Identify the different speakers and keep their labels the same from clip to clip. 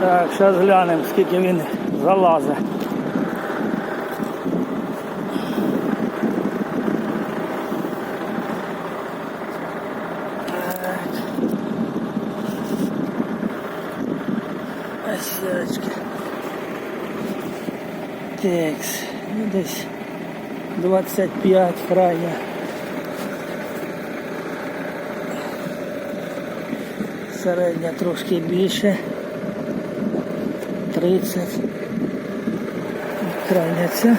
Speaker 1: Так, зараз глянемо, скільки він залазить. Осірочки. Текс. Ну, Десь 25 крайня. Середня трошки більше. 30. Крайня ця.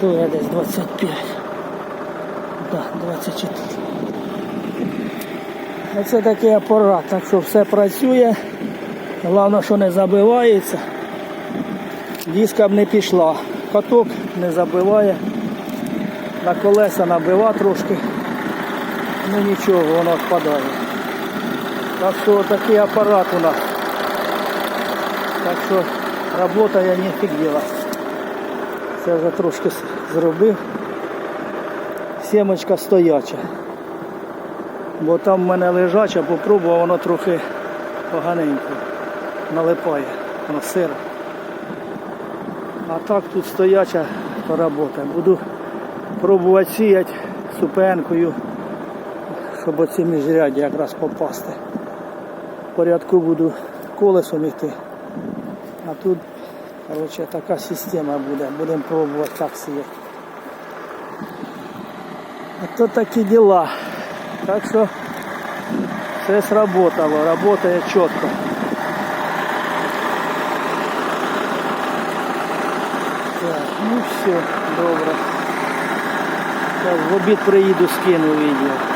Speaker 1: Друга десь 25. Так, 24. Оце такий апарат, так що все працює. Головне, що не забивається. Диска б не пішла. Каток не забиває. На колеса набива трошки. Ну нічого, воно впадає. Так що такий апарат у нас. Так що робота я не фігіла. Це вже трошки зробив. Сімочка стояча. Бо там в мене лежача, попробував, воно трохи поганенько налипає, воно сире. А так тут стояча робота. Буду пробувати сіяти супенкою, щоб оці міжряді якраз попасти. В порядку буду колесом йти. А тут коротше, така система буде. Будемо пробувати так сіяти. А то такі діла. Так що все сработало, работає чітко. Так, ну все, добре. Так, в обід приїду, скину відео.